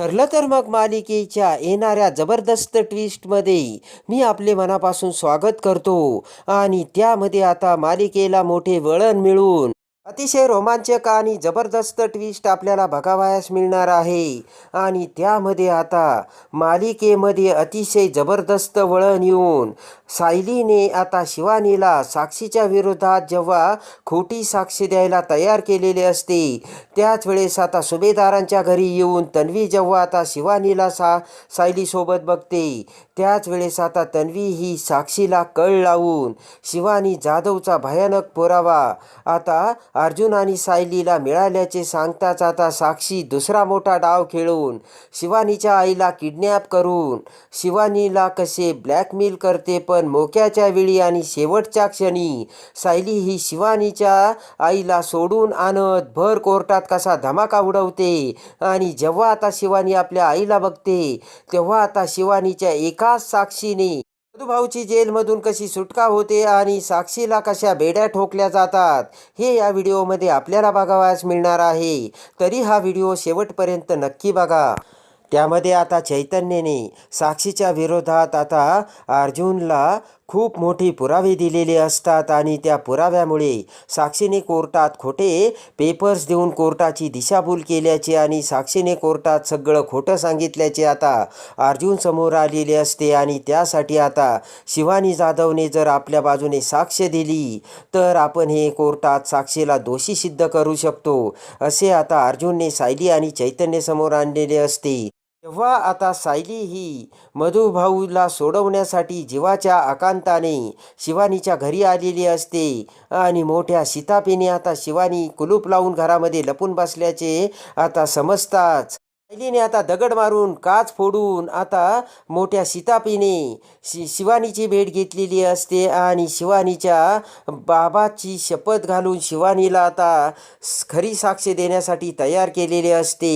ठरलं तर मग मालिकेच्या येणाऱ्या जबरदस्त ट्विस्टमध्ये मी आपले मनापासून स्वागत करतो. आणि त्यामध्ये आता मालिकेला मोठे वळण मिळून अतिशय रोमांचक आणि जबरदस्त ट्विस्ट आपल्याला बघावयास मिळणार आहे. आणि त्यामध्ये आता मालिकेमध्ये अतिशय जबरदस्त वळण येऊन सायलीने आता शिवानीला साक्षीच्या विरोधात जेव्हा खोटी साक्षी द्यायला तयार केलेले असते त्याच वेळेस आता सुभेदारांच्या घरी येऊन तन्वी जेव्हा आता शिवानीला सा सायलीसोबत बघते त्याच वेळेस आता तन्वी ही साक्षीला कळ लावून शिवानी जाधवचा भयानक पुरावा आता अर्जुन आणि सायलीला मिळाल्याचे सांगताच आता साक्षी दुसरा मोठा डाव खेळून शिवानीच्या आईला किडनॅप करून शिवानीला कसे ब्लॅकमेल करते पण मोक्याच्या वेळी आणि शेवटच्या क्षणी सायली ही शिवानीच्या आईला सोडून आणत भर कोर्टात कसा धमाका उडवते आणि जेव्हा आता शिवानी आपल्या आईला बघते तेव्हा आता शिवानीच्या एका एकाच साक्षीने. मधुभाऊची जेलमधून कशी सुटका होते आणि साक्षीला कशा बेड्या ठोकल्या जातात हे या व्हिडिओमध्ये आपल्याला बघावयास मिळणार आहे. तरी हा व्हिडिओ शेवटपर्यंत नक्की बघा. त्यामध्ये आता चैतन्यने साक्षीच्या विरोधात आता अर्जुनला खूप मोठी पुरावे दिलेले असतात आणि त्या पुराव्यामुळे साक्षीने कोर्टात खोटे पेपर्स देऊन कोर्टाची दिशाभूल केल्याचे आणि साक्षीने कोर्टात सगळं खोटं सांगितल्याचे आता अर्जुन समोर आलेले असते आणि त्यासाठी आता शिवानी जाधवने जर आपल्या बाजूने साक्ष दिली तर आपण हे कोर्टात साक्षीला दोषी सिद्ध करू शकतो असे आता अर्जुनने सायली आणि चैतन्य समोर आणलेले असते. तेव्हा आता सायली ही मधुभाऊला सोडवण्यासाठी जीवाच्या आकांताने शिवानीच्या घरी आलेली असते आणि मोठ्या शितापीने आता शिवानी कुलूप लावून घरामध्ये लपून बसल्याचे आता समजताच. सायलीने आता दगड मारून काच फोडून आता मोठ्या शितापीने शि शिवानीची भेट घेतलेली असते आणि शिवानीच्या बाबाची शपथ घालून शिवानीला आता खरी साक्ष देण्यासाठी तयार केलेले असते.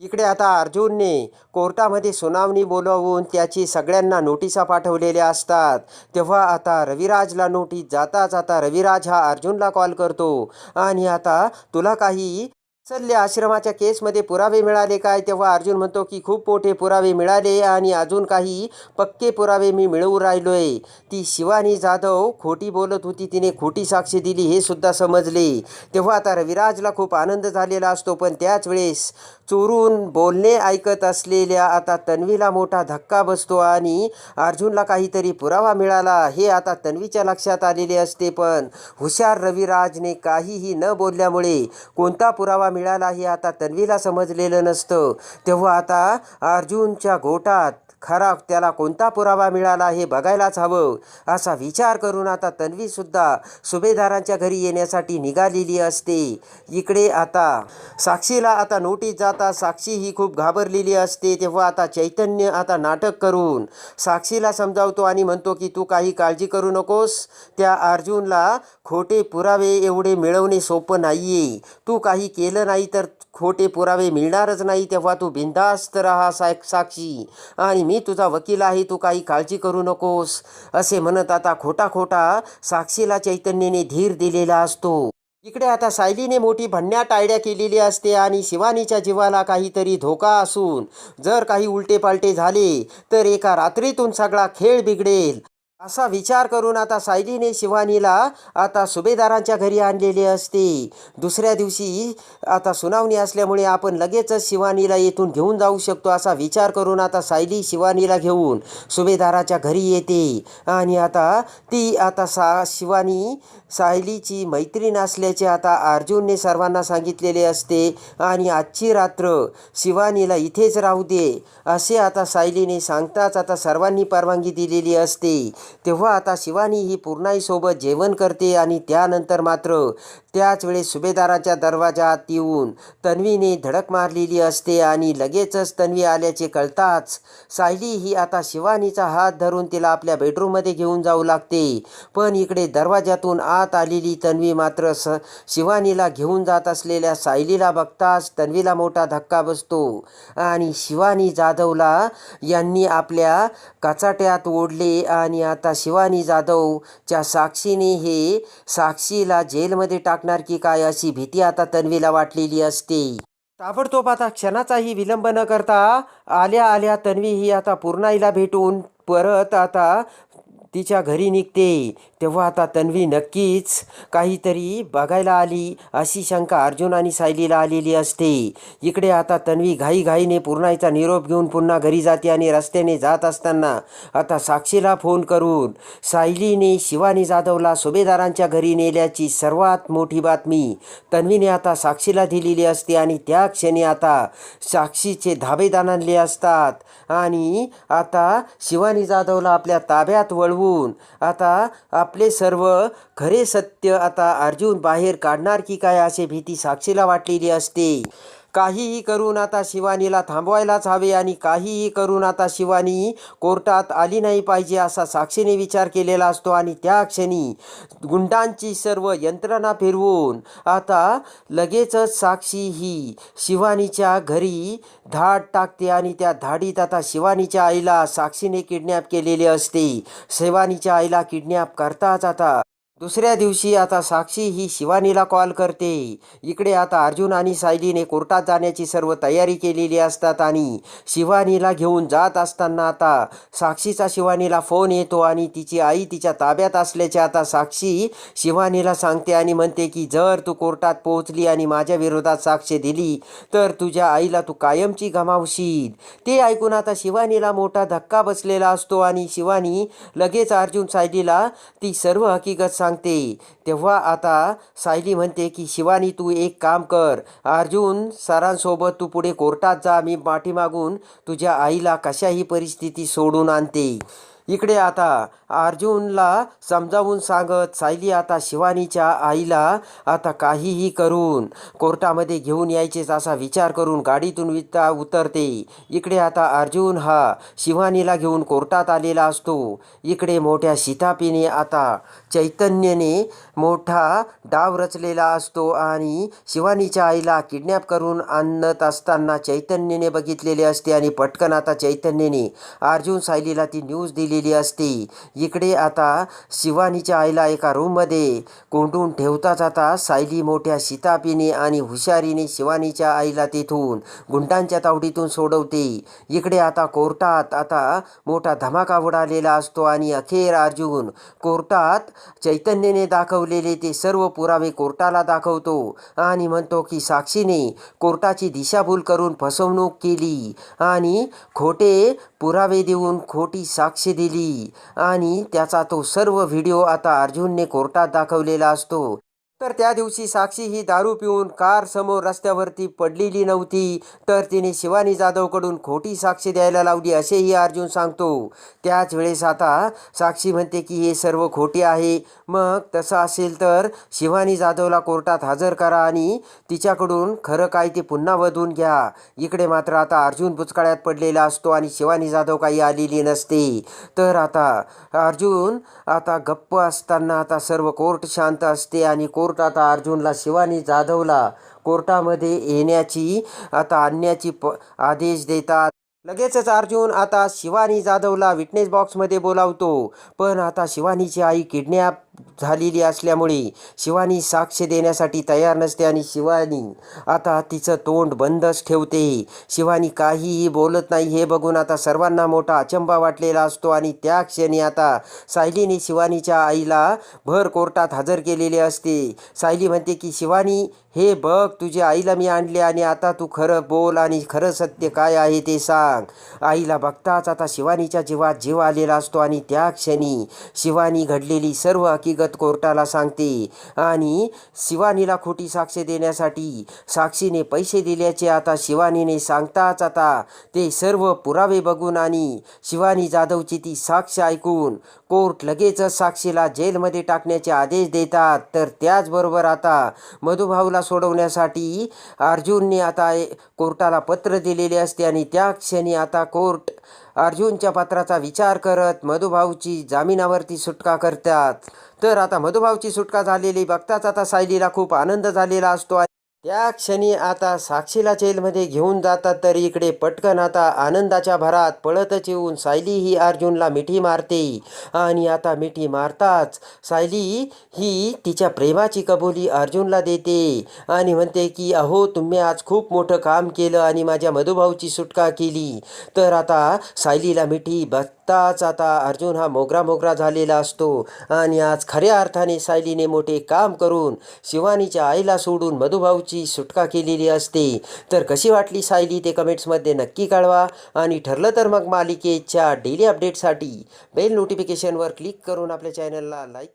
इकडे आता अर्जुनने कोर्टामध्ये सुनावणी बोलावून त्याची सगळ्यांना नोटिसा पाठवलेल्या असतात. तेव्हा आता रविराजला नोटीस जाता जाता रविराज हा अर्जुनला कॉल करतो. आणि आता तुला काही सल्ले आश्रमाच्या केसमध्ये पुरावे मिळाले काय? तेव्हा अर्जुन म्हणतो की खूप मोठे पुरावे मिळाले आणि अजून काही पक्के पुरावे मी मिळवू राहिलोय. ती शिवानी जाधव खोटी बोलत होती. तिने खोटी साक्ष दिली हे सुद्धा समजले. तेव्हा आता रविराजला खूप आनंद झालेला असतो. पण त्याच वेळेस चोरून बोलणे ऐकत असलेल्या आता तन्वीला मोठा धक्का बसतो आणि अर्जुनला काहीतरी पुरावा मिळाला. हे आता तन्वीच्या लक्षात आलेले असते पण हुशार रविराजने काहीही न बोलल्यामुळे कोणता पुरावा मिळाला हे आता तन्वीला समजलेलं नसतं. तेव्हा आता अर्जुनच्या गोटात खरा त्याला कोणता पुरावा मिळाला हे बघायलाच हवं असा विचार करून आता तन्वीसुद्धा सुभेदारांच्या घरी येण्यासाठी निघालेली असते. इकडे आता साक्षीला आता नोटीस जात आता साक्षी ही खूप घाबरलेली असते तेव्हा आता चैतन्य आता नाटक करून साक्षीला समजावतो आणि म्हणतो की तू काही काळजी करू नकोस. त्या अर्जुनला खोटे पुरावे एवढे मिळवणे सोपं नाही आहे तू काही केलं नाही तर खोटे पुरावे मिळणारच नाही. तेव्हा तू बिंदास्त राहा सा साक्षी. आणि मी तुझा वकील आहे. तू काही काळजी करू नकोस. असे म्हणत आता खोटा खोटा साक्षीला चैतन्यने धीर दिलेला असतो. इकडे आता सायलीने मोठी भन्याट आयडिया केलेली असते आणि शिवानीच्या जीवाला काहीतरी धोका असून जर काही उलटे पालटे झाले तर एका रात्रीतून सगळा खेळ बिघडेल. असा विचार करून आता सायलीने शिवानीला आता सुभेदारांच्या घरी आणलेले असते. दुसऱ्या दिवशी आता सुनावणी असल्यामुळे आपण लगेचच शिवानीला येथून घेऊन जाऊ शकतो असा विचार करून आता सायली शिवानीला घेऊन सुभेदाराच्या घरी येते. आणि आता ती आता सा शिवानी सायलीची मैत्रीण असल्याचे आता अर्जुनने सर्वांना सांगितलेले असते. आणि आजची रात्र शिवानीला इथेच राहू दे असे आता सायलीने सांगताच आता सर्वांनी परवानगी दिलेली असते. तेव्हा आता शिवानी ही पूर्णाईसोबत जेवण करते आणि त्यानंतर मात्र त्याच वेळेस सुभेदाराच्या दरवाजात येऊन तन्वीने धडक मारलेली असते आणि लगेचच तन्वी आल्याचे कळताच सायली ही आता शिवानीचा हात धरून तिला आपल्या बेडरूममध्ये घेऊन जाऊ लागते. पण इकडे दरवाजातून आत आलेली तन्वी मात्र स शिवानीला घेऊन जात असलेल्या सायलीला बघताच तन्वीला मोठा धक्का बसतो आणि शिवानी जाधवला यांनी आपल्या कचाट्यात ओढले आणि आता आता शिवानी जाधवच्या साक्षीने हे साक्षीला जेलमध्ये टाकणार की काय अशी भीती आता तन्वीला वाटलेली असते. ताबडतोब आता क्षणाचाही विलंब न करता आल्या आल्या तन्वी ही आता पूर्णाईला भेटून परत आता तिच्या घरी निघते. तेव्हा आता तन्वी नक्कीच काहीतरी बघायला आली अशी शंका अर्जुन आणि सायलीला आलेली असते. इकडे आता तन्वी घाईघाईने पूर्णाईचा निरोप घेऊन पुन्हा घरी जाते आणि रस्त्याने जात असताना आता साक्षीला फोन करून सायलीने शिवानी जाधवला सुभेदारांच्या घरी नेल्याची सर्वात मोठी बातमी तन्वीने आता साक्षीला दिलेली असते आणि त्या क्षणी आता साक्षीचे धाबे आणले असतात आणि आता शिवानी जाधवला आपल्या ताब्यात वळवून आता आप आपले सर्व खरे सत्य आता अर्जुन बाहेर काढणार की काय असे भीती साक्षीला वाटलेली असते. काहीही करून आता शिवानीला थांबवायलाच हवे आणि काहीही करून आता शिवानी कोर्टात आली नाही पाहिजे असा साक्षीने विचार केलेला असतो आणि त्या क्षणी गुंडांची सर्व यंत्रणा फिरवून आता लगेचच साक्षी ही शिवानीच्या घरी धाड टाकते आणि त्या धाडीत आता शिवानीच्या आईला साक्षीने किडनॅप केलेले असते. शिवानीच्या आईला किडनॅप करताच आता दुसऱ्या दिवशी आता साक्षी ही शिवानीला कॉल करते. इकडे आता अर्जुन आणि सायलीने कोर्टात जाण्याची सर्व तयारी केलेली असतात आणि शिवानीला घेऊन जात असताना आता साक्षीचा शिवानीला फोन येतो आणि तिची आई तिच्या ताब्यात असल्याचे आता साक्षी शिवानीला सांगते आणि म्हणते की जर तू कोर्टात पोहोचली आणि माझ्या विरोधात साक्ष दिली तर तुझ्या आईला तू कायमची गमावशील. ते ऐकून आता शिवानीला मोठा धक्का बसलेला असतो आणि शिवानी लगेच अर्जुन सायलीला ती सर्व हकीकत सांग सांगते. तेव्हा आता सायली म्हणते की शिवानी तू एक काम कर. अर्जुन सरांसोबत तू पुढे कोर्टात जा. मी पाठीमागून तुझ्या आईला कशाही परिस्थिती सोडून आणते. इकडे आता अर्जुनला समजावून सांगत सायली आता शिवानीच्या आईला आता काहीही करून कोर्टामध्ये घेऊन यायचेच असा विचार करून गाडीतून विता उतरते. इकडे आता अर्जुन हा शिवानीला घेऊन कोर्टात आलेला असतो. इकडे मोठ्या शितापीने आता चैतन्यने मोठा डाव रचलेला असतो आणि शिवानीच्या आईला किडनॅप करून आणत असताना चैतन्यने बघितलेले असते आणि पटकन आता चैतन्यने अर्जुन सायलीला ती न्यूज दिलेली असते. इकडे आता शिवानीच्या आईला एका रूममध्ये कोंडून ठेवताच आता सायली मोठ्या शितापीने आणि हुशारीने शिवानीच्या आईला तिथून गुंडांच्या तावडीतून सोडवते. इकडे आता कोर्टात आता मोठा धमाका उडालेला असतो आणि अखेर अर्जुन कोर्टात चैतन्यने दाखवलेले ते सर्व पुरावे कोर्टाला दाखवतो आणि म्हणतो की साक्षीने कोर्टाची दिशाभूल करून फसवणूक केली आणि खोटे पुरावे देऊन खोटी साक्ष दिली आणि त्याचा तो सर्व व्हिडिओ आता अर्जुनने कोर्टात दाखवलेला असतो. तर त्या दिवशी साक्षी ही दारू पिऊन कार समोर रस्त्यावरती पडलेली नव्हती. तर तिने शिवानी जाधवकडून खोटी साक्षी द्यायला लावली असेही अर्जुन सांगतो. त्याच वेळेस आता साक्षी म्हणते की हे सर्व खोटे आहे. मग तसं असेल तर शिवानी जाधवला कोर्टात हजर करा आणि तिच्याकडून खरं काय ते पुन्हा वधून घ्या. इकडे मात्र आता अर्जुन बुचकाळ्यात पडलेला असतो आणि शिवानी जाधव काही आलेली नसते. तर आता अर्जुन आता गप्प असताना आता सर्व कोर्ट शांत असते आणि कोर्ट आता अर्जुनला शिवानी जाधवला कोर्टामध्ये येण्याची आता आणण्याची प आदेश देतात. लगेचच अर्जुन आता शिवानी जाधवला विटनेस बॉक्समध्ये बोलावतो. पण आता शिवानीची आई किडनॅप झालेली असल्यामुळे शिवानी साक्ष देण्यासाठी तयार नसते आणि शिवानी आता तिचं तोंड बंदच ठेवते. शिवानी काहीही बोलत नाही. हे बघून आता सर्वांना मोठा अचंबा वाटलेला असतो आणि त्या क्षणी आता सायलीने शिवानीच्या आईला भर कोर्टात हजर केलेले असते. सायली म्हणते की शिवानी हे बघ तुझ्या आईला मी आणले आणि आता तू खरं बोल आणि खरं सत्य काय आहे ते सांग. आईला बघताच आता शिवानीच्या जीवात जीव आलेला असतो आणि त्या क्षणी शिवानी घडलेली सर्व हकीकत कोर्टाला सांगते. आणि शिवानीला खोटी साक्ष देण्यासाठी साक्षीने पैसे दिल्याचे आता शिवानीने सांगताच आता. ते सर्व पुरावे बघून आणि शिवानी जाधवची ती साक्ष ऐकून कोर्ट लगेचच साक्षीला जेलमध्ये टाकण्याचे आदेश देतात. तर त्याचबरोबर आता मधुभाऊला सोडवण्यासाठी अर्जुनने आता कोर्टाला पत्र दिलेले असते आणि त्या क्षणी आता कोर्ट अर्जुनच्या पात्राचा विचार करत मधुभाऊची जामिनावरती सुटका करतात. तर आता मधुभाऊची सुटका झालेली बघताच आता सायलीला खूप आनंद झालेला असतो. त्या क्षणी आता साक्षीला जेलमध्ये घेऊन जातात तर इकडे पटकन आता आनंदाच्या भरात पळतच येऊन सायली ही अर्जुनला मिठी मारते. आणि आता मिठी मारताच सायली ही तिच्या प्रेमाची कबुली अर्जुनला देते आणि म्हणते की अहो तुम्ही आज खूप मोठं काम केलं आणि माझ्या मधुभाऊची सुटका केली. तर आता सायलीला मिठी बघताच आता अर्जुन हा मोगरा मोगरा झालेला असतो. आणि आज खऱ्या अर्थाने सायलीने मोठे काम करून शिवानीच्या आईला सोडून मधुभाऊची सुटका केलेली असते तर कशी वाटली सायली ते कमेंट्समध्ये नक्की कळवा. आणि ठरलं तर मग मालिकेच्या डेली अपडेटसाठी बेल नोटिफिकेशनवर क्लिक करून आपल्या चॅनलला लाईक